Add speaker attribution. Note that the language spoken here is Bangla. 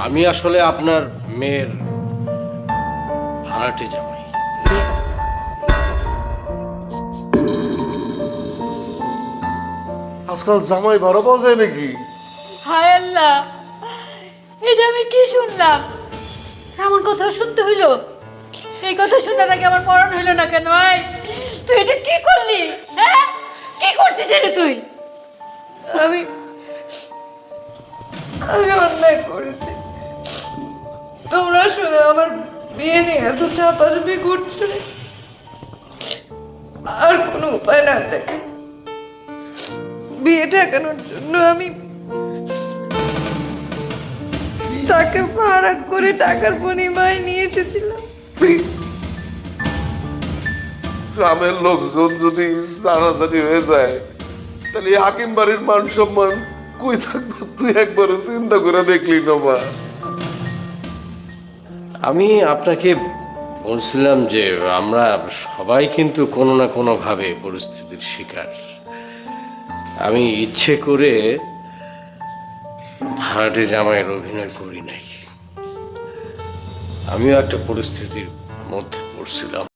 Speaker 1: আমি আসলে আপনার মেয়ের ভাড়াটে জামাই
Speaker 2: আজকাল জামাই ভাড়া পাওয়া যায় নাকি?
Speaker 3: হায় আল্লাহ এটা আমি কি শুনলাম? এমন কথা শুনতে হইল? এই কথা শোনার আগে আমার মরণ হইল না কেন? তুই এটা কি করলি? হ্যাঁ? কি করছিস এটা তুই?
Speaker 4: আমি আমি অন্যায় করেছি। তোমরা শুনে আমার বিয়ে নিয়ে এত চাপাচাপি করছে। আর কোনো উপায় না দেখে। বিয়ে ঠেকানোর জন্য আমি তাকে ভাড়া করে টাকার বিনিময়ে নিয়ে এসেছিলাম।
Speaker 2: গ্রামের লোকজন যদি জানাজানি হয়ে যায়, তাহলে হাকিম বাড়ির মান সম্মান কই থাকব? তুই একবার চিন্তা করে দেখলি মা
Speaker 1: আমি আপনাকে বলছিলাম যে আমরা সবাই কিন্তু কোনো না কোনোভাবে পরিস্থিতির শিকার। আমি ইচ্ছে করে ভাড়াটে জামাইয়ের অভিনয় করি নাই। আমিও একটা পরিস্থিতির মধ্যে পড়ছিলাম।